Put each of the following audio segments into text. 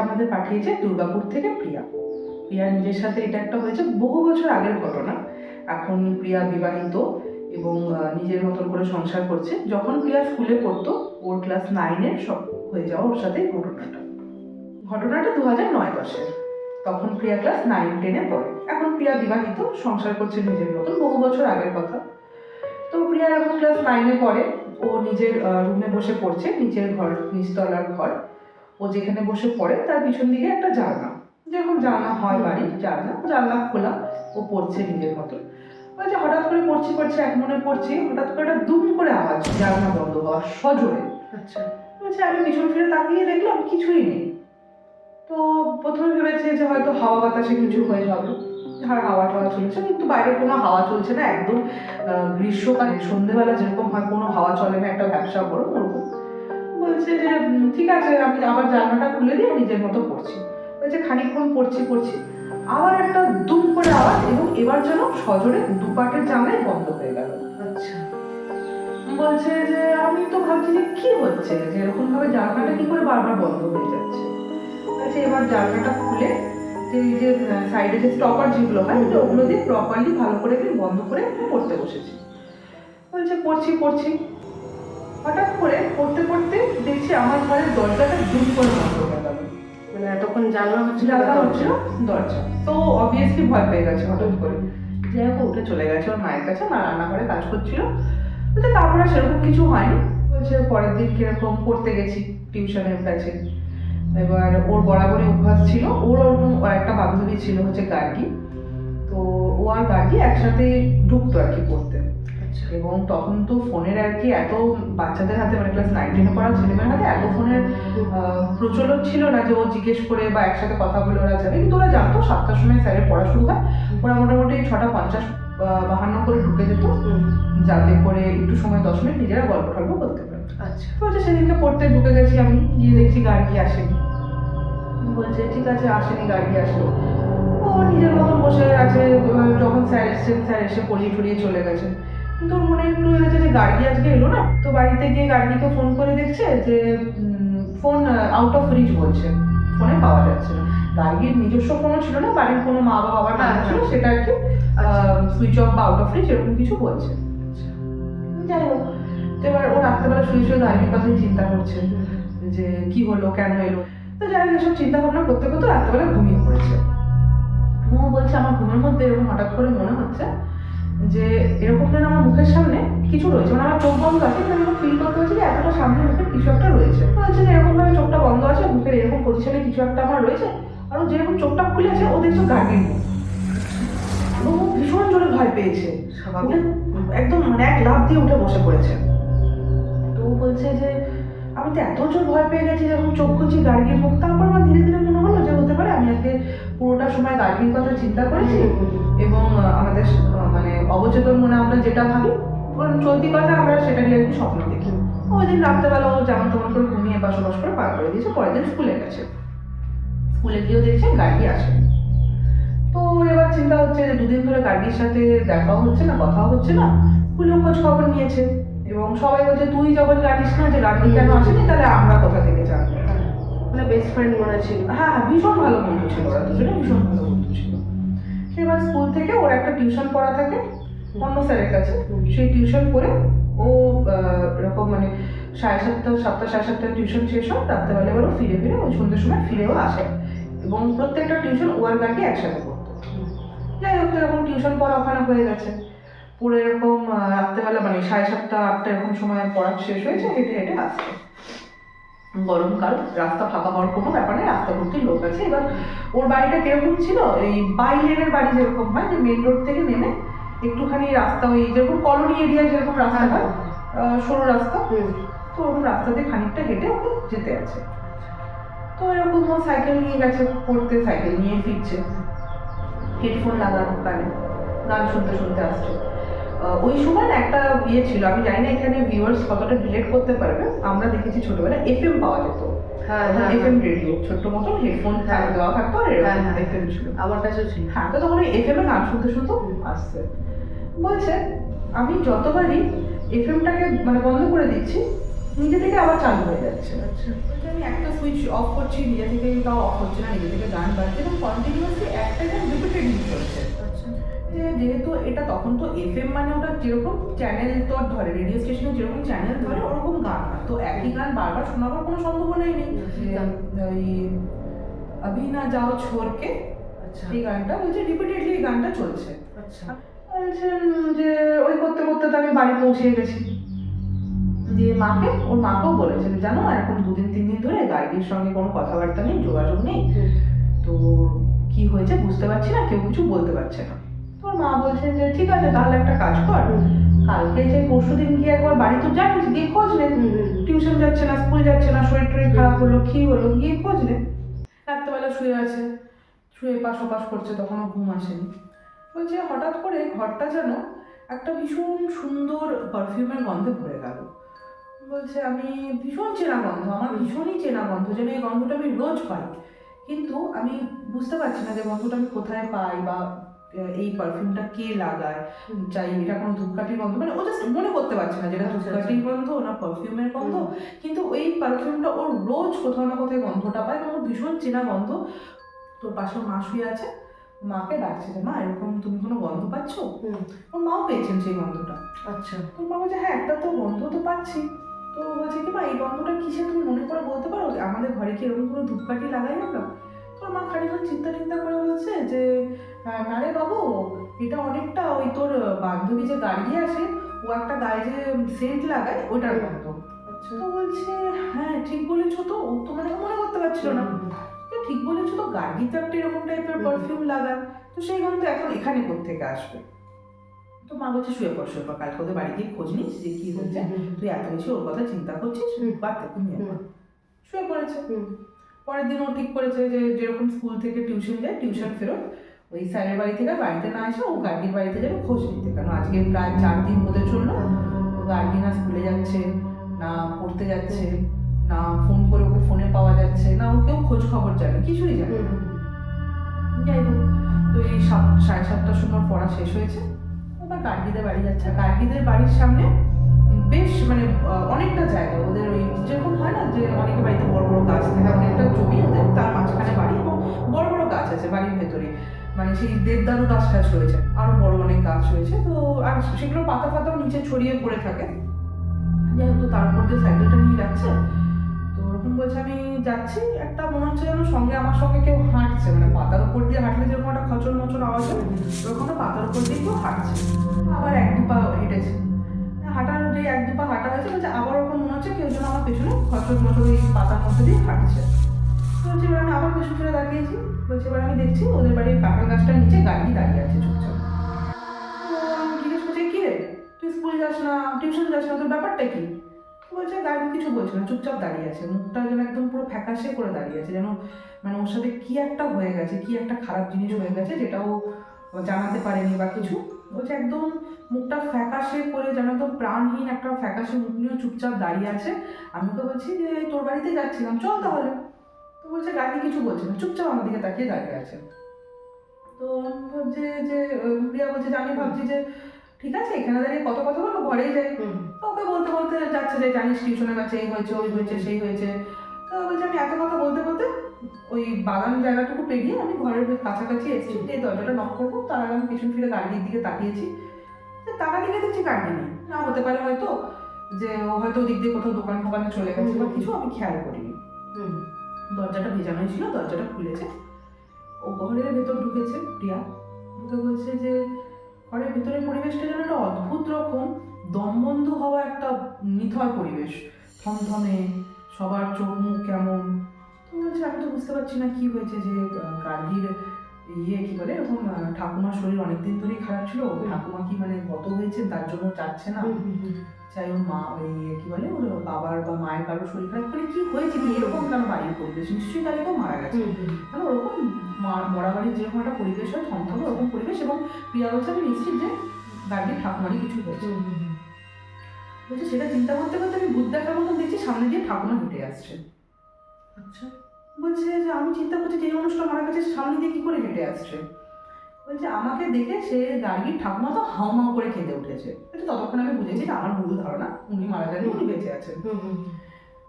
আমাদের পাঠিয়েছে দুর্গাপুর থেকে প্রিয়া। প্রিয়া নিজের সাথে এটা একটা হয়েছে বহু বছর আগের ঘটনা। এখন প্রিয়া বিবাহিত এবং নিজের মতন করে সংসার করছে। যখন প্রিয়া স্কুলে পড়তো, ওর ক্লাস নাইনের সব হয়ে যাওয়া ওর সাথে ঘটনাটা। ঘটনাটা দু হাজার নয় দশের। তখন প্রিয়া ক্লাস নাইন টেনে পড়ে। এখন প্রিয়া বিবাহিত, সংসার করছে নিজের মতন, বহু বছর আগের কথা। তো প্রিয়া এখন ক্লাস নাইনে পড়ে। ও নিজের রুমে বসে পড়ছে নিচের ঘর, নিচতলার ঘর। ও যেখানে বসে পড়ে তার পিছন দিকে একটা জানলা। যেরকম জানলা হয় বাড়ির জানলা জানলা খোলা ও পড়ছে নিজের মতো। বলছে হঠাৎ করে পড়ছি পড়ছি এক মনে পড়ছি হঠাৎ করে একটা দুম করে আওয়াজ জানলা বন্ধ হওয়া সজোরে। আচ্ছা। বলছে আমি পিছন ফিরে তাকিয়ে দেখলাম কিছুই নেই। তো প্রথমে ভেবেছে যে হয়তো হাওয়া বাতাসে কিছু হয়ে হবে আর হাওয়া টাওয়া চলছে কিন্তু বাইরে কোনো হাওয়া চলছে না একদম গ্রীষ্মকালে সন্ধেবেলা যেরকম হয় কোনো হাওয়া চলে না একটা ব্যবসা করো ওরকম। বলছে যে ঠিক আছে আমি আবার জানলাটা খুলে দিয়ে নিজের মতো পড়ছি। বলছে খানিকক্ষণ পড়ছি পড়ছি। আবার একটা দুম করে আওয়াজ এবং এবার যেন সজোরে দুপাটের জানলাই বন্ধ হয়ে গেল। আচ্ছা। বলছে যে আমি তো ভাবছি যে কি হচ্ছে? যে এরকম ভাবে জানলাটা কি করে বারবার বন্ধ হয়ে যাচ্ছে? বলছে এবার জানলাটা খুলে যে এই যে সাইডে যে স্টপার যেগুলো হয় ওগুলো দিয়ে প্রপারলি ভালো করে বন্ধ করে পড়তে বসেছি। বলছে পড়ছি পড়ছি। হঠাৎ করে পড়তে পড়তে দেখছি আমার ঘরের দরজাটা দুম করে বন্ধ হয়ে গেল। মানে এতক্ষণ জানলা হচ্ছিল হচ্ছিল দরজা। তো অবভিয়াসলি ভয় পেয়ে গেছে হঠাৎ করে। যাই হোক উঠে চলে গেছে ওর মায়ের কাছে মা রান্নাঘরে কাজ করছিল। বলছে তারপরে সেরকম কিছু হয়নি। বলছে পরের দিন কীরকম পড়তে গেছি টিউশনের কাছে এবার ওর বরাবরই অভ্যাস ছিল। ওর ওরকম ওর একটা বান্ধবী ছিল হচ্ছে গার্গি। তো ও আর গার্গি একসাথে ঢুকতো আর কি পড়তে। এবং তখন তো ফোনের আর কি এত বাচ্চাদের হাতে মানে ক্লাস নাইন টেনে পড়া ছেলেমেয়ের হাতে এত ফোনের প্রচলন ছিল না যে ও জিজ্ঞেস করে বা একসাথে কথা বলে ওরা যাবে কিন্তু ওরা জানতো সাতটার সময় স্যারের পড়া শুরু হয়। ওরা মোটামুটি ছটা পঞ্চাশ বাহান্ন করে ঢুকে যেত। যাতে করে একটু সময় দশ মিনিট নিজেরা গল্প টল্প করতে পারে আচ্ছা। তো হচ্ছে সেদিনকে পড়তে ঢুকে গেছি আমি। গিয়ে দেখছি গাড়ি আসেনি। বলছে ঠিক আছে আসেনি গাড়ি আসলো। ও নিজের মতন বসে আছে। যখন স্যার এসছেন স্যার এসে পড়িয়ে টড়িয়ে চলে গেছে। কিন্তু ওর মনে একটু হয়েছে যে গাড়ি আজকে এলো না তো বাড়িতে গিয়ে গাড়িকে ফোন করে দেখছে যে ফোন আউট অফ রিচ বলছে ফোনে পাওয়া যাচ্ছে না। গাড়ির নিজস্ব ফোনও ছিল না বাড়ির কোনো মা বা বাবার নাম হ্যাঁ, ছিল হ্যাঁ। সেটা আর কি সুইচ অফ বা আউট অফ রিচ এরকম কিছু বলছে। যাই হোক। তো এবার ও রাত্রেবেলা শুয়ে শুয়ে গাড়ির কথাই চিন্তা করছে যে কি হলো কেন এলো? তো যাই হোক এসব চিন্তা ভাবনা করতে করতে রাত্রেবেলা ঘুমিয়ে পড়েছে। ও বলছে আমার ঘুমের মধ্যে এরকম হঠাৎ করে মনে হচ্ছে যে এরকম যেন আমার মুখের সামনে কিছু রয়েছে মানে আমার চোখ বন্ধ আছে কিন্তু আমি ফিল করতে হচ্ছে যে এতটা সামনে মুখের কিছু একটা রয়েছে। হচ্ছে যে এরকম ভাবে চোখটা বন্ধ আছে মুখের এরকম পজিশনে কিছু একটা আমার রয়েছে আর যেরকম চোখটা খুলেছে ও দেখছ মুখ ও ভীষণ জোরে ভয় পেয়েছে। একদম মানে এক লাফ দিয়ে উঠে বসে পড়েছে। তো ও বলছে যে আমি তো এত জোর ভয় পেয়ে গেছি যখন চোখ খুঁজছি গার্গির মুখ তারপর আমার ধীরে ধীরে মনে হলো যে হতে পারে আমি আজকে পুরোটা সময় গার্গির কথা চিন্তা করেছি এবং আমাদের মানে অবচেতন মনে আমরা যেটা ভাবি চলতি কথা আমরা সেটা নিয়ে একটু স্বপ্ন দেখি। ওই দিন রাত্রেবেলা ও যেমন তেমন করে ঘুমিয়ে বসবাস করে পার করে দিয়েছে পরের দিন স্কুলে গেছে। স্কুলে গিয়েও দেখছে গার্গি আসে তো এবার চিন্তা হচ্ছে যে দুদিন ধরে গার্গির সাথে দেখাও হচ্ছে না কথাও হচ্ছে না স্কুলেও খোঁজ খবর নিয়েছে। এবং সবাই বলছে তুই যখন জানিস না যে গার্গি কেন আসেনি তাহলে আমরা কোথা থেকে জানব? মানে বেস্ট ফ্রেন্ড মনে ছিল হ্যাঁ হ্যাঁ ভীষণ ভালো বন্ধু ছিল। ওরা দুজনে ভীষণ ভালো বন্ধু ছিল। এবার স্কুল থেকে ওর একটা টিউশন পড়া থাকে অন্য স্যারের কাছে। সেই টিউশন করে ও এরকম মানে সাড়ে সাতটা সাতটা সাড়ে সাতটা টিউশন শেষ হয়। রাত্রেবেলা এবার ফিরে ফিরে ওই সন্ধ্যের সময় ফিরেও আসে। এবং প্রত্যেকটা টিউশন ও আর একসাথে করতো। যাই হোক তো এরকম টিউশন পড়া ওখানে হয়ে গেছে। পুরো এরকম রাত্রেবেলা মানে সাড়ে সাতটা আটটা এরকম সময় পড়া শেষ হয়েছে হেঁটে হেঁটে আসছে। গরমকাল রাস্তা ফাঁকা হওয়ার কোনো ব্যাপার নেই রাস্তা ভর্তি লোক আছে। এবার ওর বাড়িটা কীরকম ছিল? এই বাই লেনের বাড়ি যেরকম হয় যে মেন রোড থেকে নেমে একটুখানি রাস্তা ওই যেরকম কলোনি এরিয়া যেরকম রাস্তা হয় সরু রাস্তা। তো ওরকম রাস্তা দিয়ে খানিকটা হেঁটে ওকে যেতে আছে। তো এরকম ও সাইকেল নিয়ে গেছে পড়তে সাইকেল নিয়ে ফিরছে। হেডফোন লাগানো কানে গান শুনতে শুনতে আসছে। ওই সময় একটা ইয়ে ছিল আমি জানি না এখানে ভিউয়ার্স কতটা রিলেট করতে পারবে আমরা দেখেছি ছোটবেলায় এফএম পাওয়া যেত। হ্যাঁ হ্যাঁ এফএম রেডিও ছোট্ট মতন হেডফোন হ্যাঁ। দেওয়া থাকতো আর হ্যাঁ, এরকম হ্যাঁ। এফএম ছিল। আমার কাছেও ছিল। হ্যাঁ তো তখন এফএম এ গান শুনতে শুনতে আসছে। বলছে আমি যতবারই এফএমটাকে মানে বন্ধ করে দিচ্ছি নিজে থেকে আবার চালু হয়ে যাচ্ছে। আচ্ছা। আমি একটা সুইচ অফ করছি নিজে থেকে তাও অফ হচ্ছে না নিজে থেকে গান বাজছে এবং কন্টিনিউয়াসলি একটা গান রিপিটেডলি চলছে। যে যেহেতু এটা তখন তো এফএম মানে ওটা যেরকম চ্যানেল তো আর ধরে রেডিও স্টেশনে যেরকম চ্যানেল ধরে ওরকম গান তো একই গান বারবার শোনাবার কোনো সম্ভাবনাই নেই। যে ওই আভি না যাও ছোড়কে আচ্ছা। এই গানটা বলছে রিপিটেডলি এই গানটা চলছে। আচ্ছা। যে ওই করতে করতে তো আমি বাড়ি পৌঁছে গেছি। দিয়ে মাকে ওর মাকেও বলেছে যে জানো এরকম দুদিন তিন দিন ধরে গাড়ির সঙ্গে কোনো কথাবার্তা নেই যোগাযোগ নেই। তো কি হয়েছে বুঝতে পারছি না কেউ কিছু বলতে পারছে না। মা বলছেন যে ঠিক আছে তাহলে একটা কাজ কর। কালকে যে পরশু দিন গিয়ে একবার বাড়ি তো যাবি গিয়ে খোঁজ নে। টিউশন যাচ্ছে না স্কুল যাচ্ছে না শরীর টরীর খারাপ হলো কি হলো গিয়ে খোঁজ নে। রাত্রেবেলা শুয়ে আছে শুয়ে পাশ ওপাশ করছে তখনও ঘুম আসেনি। বলছে হঠাৎ করে ঘরটা যেন একটা ভীষণ সুন্দর পারফিউমের গন্ধে ভরে গেল। বলছে আমি ভীষণ চেনা গন্ধ আমার ভীষণই চেনা গন্ধ যেন এই গন্ধটা আমি রোজ পাই। কিন্তু আমি বুঝতে পারছি না যে গন্ধটা আমি কোথায় পাই বা এই পারফিউমটা কে লাগায়? চাই এটা কোনো ধূপকাঠির গন্ধ? মানে ও জাস্ট মনে করতে পারছে না যেটা আচ্ছা, ধূপকাঠির গন্ধ না পারফিউমের গন্ধ। কিন্তু ওই পারফিউমটা ওর রোজ কোথাও না কোথায় গন্ধটা পায় এবং ভীষণ চেনা গন্ধ। তোর পাশে মা শুয়ে আছে মাকে ডাকছে যে মা এরকম তুমি কোনো গন্ধ পাচ্ছ? ওর মাও পেয়েছেন সেই গন্ধটা। আচ্ছা। তোর মা বলছে হ্যাঁ একটা তো গন্ধ তো পাচ্ছি। তো বলছে কি মা এই গন্ধটা কিসে তুমি মনে করে বলতে পারো? আমাদের ঘরে কি এরকম কোনো ধূপকাঠি লাগাই আমরা? তো মা খানিক্ষণ চিন্তা টিন্তা করে বলছে যে না রে বাবু এটা অনেকটা ওই তোর বান্ধবী যে গাড়ি আসে ও একটা গায়ে যে সেন্ট লাগায় ওটার গন্ধ আচ্ছা। তো বলছে হ্যাঁ ঠিক বলেছ তো। ও তো মানে মনে করতে পারছিল না। ঠিক বলেছ তো গার্গি তো একটা এরকম টাইপের পারফিউম লাগান। তো সেই গন্ধ এখন এখানে কোথেকে আসবে? তো মা বলছে শুয়ে পড় শুয়ে পড় কালকে ওদের বাড়ি গিয়ে খোঁজ নিস যে কি হয়েছে তুই এত বেশি ওর কথা চিন্তা করছিস। বাড়তে ঘুমিয়ে পড়। শুয়ে পড়েছে। পরের দিন ও ঠিক করেছে যে যেরকম স্কুল থেকে টিউশন যায় টিউশন ফেরত। ওই স্যারের বাড়ি থেকে বাড়িতে না এসে ও গার্গির বাড়িতে যাবে খোঁজ নিতে। কারণ আজকে প্রায় চার দিন হতে চলল ও গার্গি না স্কুলে যাচ্ছে না পড়তে যাচ্ছে না ফোন করে ওকে ফোনে পাওয়া যাচ্ছে না ও কেউ খোঁজ খবর জানে কিছুই হুম, না। যাই হোক তো এই সাত সাড়ে সাতটার সময় পড়া শেষ হয়েছে এবার গার্গিদের বাড়ি যাচ্ছে। গার্গিদের বাড়ির সামনে বেশ মানে অনেকটা জায়গা। ওদের ওই যেরকম হয় না যে অনেকের বাড়িতে বড় বড় গাছ থাকে অনেকটা জমি ওদের তার মাঝখানে বাড়ি এবং বড় বড় গাছ আছে বাড়ির ভেতরে মানে সেই দেবদারু গাছ টাছ রয়েছে আরও বড় অনেক গাছ রয়েছে তো আর সেগুলো পাতা ফাতাও নিচে ছড়িয়ে পড়ে থাকে। যাই হোক, তো তারপর দিয়ে সাইকেলটা নিয়ে যাচ্ছে। তো ওরকম বলছে, আমি যাচ্ছি। একটা মনে হচ্ছে যেন সঙ্গে আমার সঙ্গে কেউ হাঁটছে। মানে পাতার উপর দিয়ে হাঁটলে যেরকম একটা খচর মচর আওয়াজ হয় ওরকম পাতার উপর দিয়ে কেউ হাঁটছে। আবার এক দু পা হেঁটেছে। হাঁটার যে এক দু পা হাঁটা হয়েছে, বলছে আবার ওরকম মনে হচ্ছে কেউ যেন আমার পেছনে খচর মচর এই পাতার মধ্যে দিয়ে হাঁটছে। বলছে এবার আমি আবার পেছন ফিরে তাকিয়েছি বলছে, এবার আমি দেখছি, ওদের বাড়ির কাঁঠাল গাছটার নিচে গাড়ি দাঁড়িয়ে আছে চুপচাপ। আমি জিজ্ঞেস করছি, কি? তুই স্কুল যাস না, টিউশন যাস না, তোর ব্যাপারটা কি? বলছে গাড়ি কিছু বলছে না, চুপচাপ দাঁড়িয়ে আছে, মুখটা যেন একদম পুরো ফ্যাকাশে করে দাঁড়িয়ে আছে, যেন মানে ওর সাথে কি একটা হয়ে গেছে, কি একটা খারাপ জিনিস হয়ে গেছে, যেটা ও জানাতে পারেনি বা কিছু। বলছে, একদম মুখটা ফ্যাকাশে করে যেন একদম প্রাণহীন একটা ফ্যাকাশে মুখ নিয়ে চুপচাপ দাঁড়িয়ে আছে। আমি তো বলছি যে তোর বাড়িতে যাচ্ছিলাম, চল তাহলে। বলছে গাড়ি কিছু বলছে না। চুপচাপ আমার দিকে তাকিয়ে দাঁড়িয়ে আছে। তো ভাবছি যে প্রিয়া বলছে যে আমি ভাবছি যে ঠিক আছে এখানে দাঁড়িয়ে কত কথা বলব ঘরেই যাই। ওকে বলতে বলতে যাচ্ছে যে জানিস টিউশনের কাছে এই হয়েছে ওই হয়েছে সেই হয়েছে। তো বলছে আমি এত কথা বলতে বলতে ওই বাগান জায়গাটুকু পেরিয়ে আমি ঘরের কাছাকাছি এসেছি। এই দরজাটা নক করব তার আগে আমি পিছন ফিরে গাড়ির দিকে তাকিয়েছি। তো তাকা দিকে দেখছি গাড়ি নেই। না হতে পারে হয়তো যে ও হয়তো ওদিক দিয়ে কোথাও দোকান ফোকানে চলে গেছে বা কিছু আমি খেয়াল করিনি। হুম, দরজাটা ভেজানোই ছিল, দরজাটা খুলেছে। ও ঘরের ভেতর ঢুকেছে, প্রিয়া। ঢুকে বলছে যে, ঘরের ভেতরের পরিবেশটা যেন একটা অদ্ভুত রকম দমবন্ধ হওয়া একটা নিথর পরিবেশ। থমথমে, সবার চোখ মুখ কেমন? তো বলছে, আমি তো বুঝতে পারছি না কি হয়েছে যে, গার্গির ইয়ে কি বলে, এরকম ঠাকুমার শরীর অনেকদিন ধরেই খারাপ ছিল। ঠাকুমা কি মানে গত হয়েছে, তার জন্য চাচ্ছে না? চাই ওর মা ওই কি বলে ওর বাবার বা মায়ের কারোর শরীর খারাপ। করে কি হয়েছে কি এরকম কেন বাড়ির পরিবেশ? নিশ্চয়ই তাহলে কেউ মারা গেছে। মানে ওরকম মা- মরা বাড়ির যেরকম একটা পরিবেশ হয় থমথমে ওরকম পরিবেশ এবং প্রিয়া বলছে আমি নিশ্চিত যে গাড়ির ঠাকুমারই কিছু হয়েছে। বলছে সেটা চিন্তা করতে করতে আমি ভূত দেখার মতন দেখছি সামনে দিয়ে ঠাকুমা হেঁটে আসছে। আচ্ছা। বলছে যে আমি চিন্তা করছি যে মানুষটা মারা গেছে সামনে দিয়ে কি করে হেঁটে আসছে? বলছে আমাকে দেখে সে গার্গীর ঠাকুমা তো হাউমাউ করে খেতে উঠেছে। কিন্তু ততক্ষণ আমি বুঝেছি যে আমার ভুল ধারণা উনি মারা যাননি উনি বেঁচে আছেন।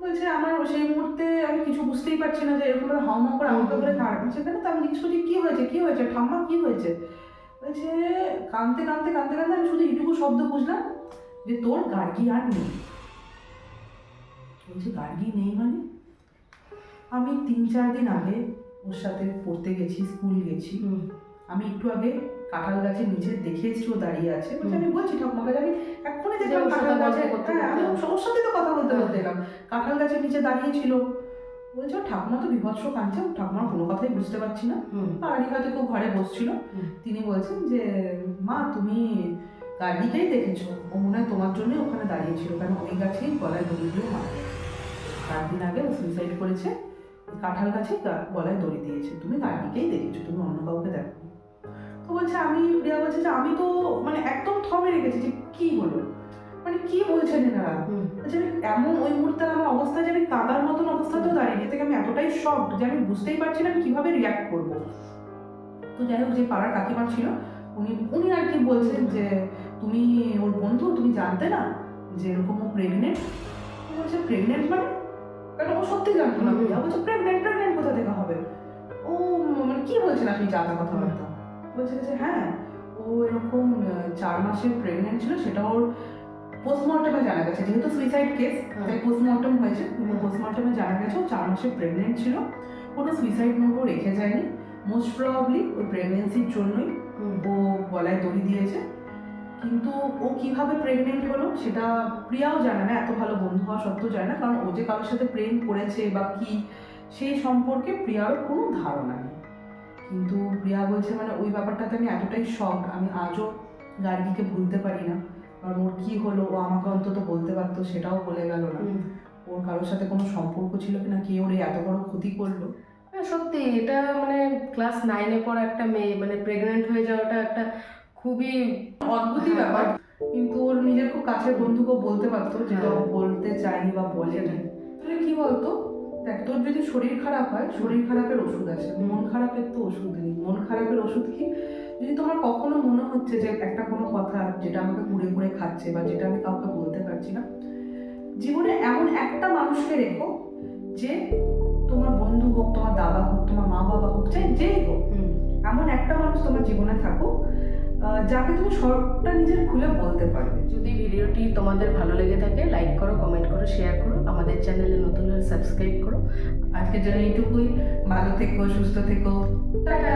বলছে আমার সেই মুহূর্তে আমি কিছু বুঝতেই পারছি না যে এরকম করে হাউমা করে আমাকে করে কাটছে কেন তো আমি জিজ্ঞেস করছি কি হয়েছে কি হয়েছে ঠাম্মা কি হয়েছে? বলছে কাঁদতে কাঁদতে কাঁদতে কাঁদতে আমি শুধু এইটুকু শব্দ বুঝলাম যে তোর গার্গি আর নেই। বলছে গার্গি নেই মানে? আমি তিন চার দিন আগে ওর সাথে পড়তে গেছি স্কুল গেছি। আমি একটু আগে কাঁঠাল গাছের নিচে দেখেছি ও দাঁড়িয়ে আছে বলছে আমি বলছি ঠাকুমাকে আমি এক্ষুনি দেখলাম কাঁঠাল গাছে হ্যাঁ আমি। ওর সাথে তো কথা বলতে। বলতে এলাম। কাঁঠাল গাছের নিচে দাঁড়িয়ে ছিল বলছে ঠাকুমা তো বিভৎস কাঁদছে ঠাকুমার কোনো কথাই বুঝতে পারছি না। পাড়ানি হয়তো কেউ ঘরে বসছিল। তিনি বলছেন যে মা তুমি গার্গিকেই দেখেছ। ও মনে হয় তোমার জন্যই ওখানে দাঁড়িয়েছিল। কারণ ওই গাছেই গলায় দড়ি দিয়ে গেছে। চার দিন আগে ও সুইসাইড করেছে। কাঁঠাল গাছেই গলায় দড়ি দিয়েছে। তুমি গার্গিকেই দেখেছ। বলছে আমি প্রিয়া বলছে যে আমি তো মানে একদম থমে রেখেছি যে কি হলো মানে কি বলছেন এনারা? বলছে আমি এমন ওই মুহূর্তে আমার অবস্থা যে আমি কাদার মতন অবস্থাতেও দাঁড়িয়ে থেকে আমি এতটাই শখ যে আমি বুঝতেই পারছি না আমি কীভাবে রিয়াক্ট করব। তো যাই হোক যে পাড়ার কাকিমা ছিল উনি উনি আর কি বলছেন যে তুমি ওর বন্ধু তুমি জানতে না যে এরকম ও প্রেগনেন্ট বলছে প্রেগনেন্ট মানে? কারণ ও সত্যি জানতো না। বলছে প্রেগনেন্ট প্রেগনেন্ট কোথা থেকে হবে? ও মানে কি বলছেন আপনি জানা কথাবার্তা বলছে যে হ্যাঁ ও এরকম চার মাসের প্রেগনেন্ট ছিল সেটা ওর পোস্টমর্টমে জানা গেছে। যেহেতু সুইসাইড কেস হুম। তাই পোস্টমর্টম হয়েছে। পোস্টমর্টমে জানা গেছে ও চার মাসের প্রেগনেন্ট ছিল। কোনো সুইসাইড নোটও রেখে যায়নি। মোস্ট প্রবাবলি ওই প্রেগনেন্সির জন্যই ও গলায় দড়ি দিয়েছে। কিন্তু ও কীভাবে প্রেগনেন্ট হলো সেটা প্রিয়াও জানে না। এত ভালো বন্ধু হওয়া সত্ত্বেও জানে না। কারণ ও যে কারোর সাথে প্রেম করেছে বা কি সেই সম্পর্কে প্রিয়ারও কোনো ধারণা নেই। কিন্তু প্রিয়া বলছে মানে ওই ব্যাপারটাতে আমি এতটাই শখ আমি আজও গার্গিকে ভুলতে পারি না। কারণ ওর কি হলো ও আমাকে অন্তত বলতে পারতো সেটাও বলে গেল না। ওর কারোর সাথে কোনো সম্পর্ক ছিল কিনা কে ওর এত বড় ক্ষতি করল? সত্যি এটা মানে ক্লাস নাইনে পর একটা মেয়ে মানে প্রেগনেন্ট হয়ে যাওয়াটা একটা খুবই অদ্ভুতই হ্যাঁ, ব্যাপার। কিন্তু ওর নিজের খুব কাছের বন্ধুকেও বলতে পারতো যেটা হ্যাঁ। বলতে চায়নি বা বলেনি তাহলে কি বলতো? দেখ তোর যদি শরীর খারাপ হয় শরীর খারাপের ওষুধ আছে। মন খারাপের তো ওষুধ নেই। মন খারাপের ওষুধ কি? যদি তোমার কখনো মনে হচ্ছে যে একটা কোনো কথা যেটা আমাকে কুড়ে কুড়ে খাচ্ছে বা যেটা আমি কাউকে বলতে পারছি না জীবনে এমন একটা মানুষকে রেখো যে তোমার বন্ধু হোক তোমার দাদা হোক তোমার মা বাবা হোক চাই যেই হোক এমন একটা মানুষ তোমার জীবনে থাকুক যাকে তুমি সবটা নিজের খুলে বলতে পারবে। যদি ভিডিওটি তোমাদের ভালো লেগে থাকে লাইক করো কমেন্ট করো শেয়ার করো। আমাদের চ্যানেলে নতুন হলে সাবস্ক্রাইব করো। আজকের জন্য এইটুকুই। ভালো থেকো সুস্থ থেকো। টাটা!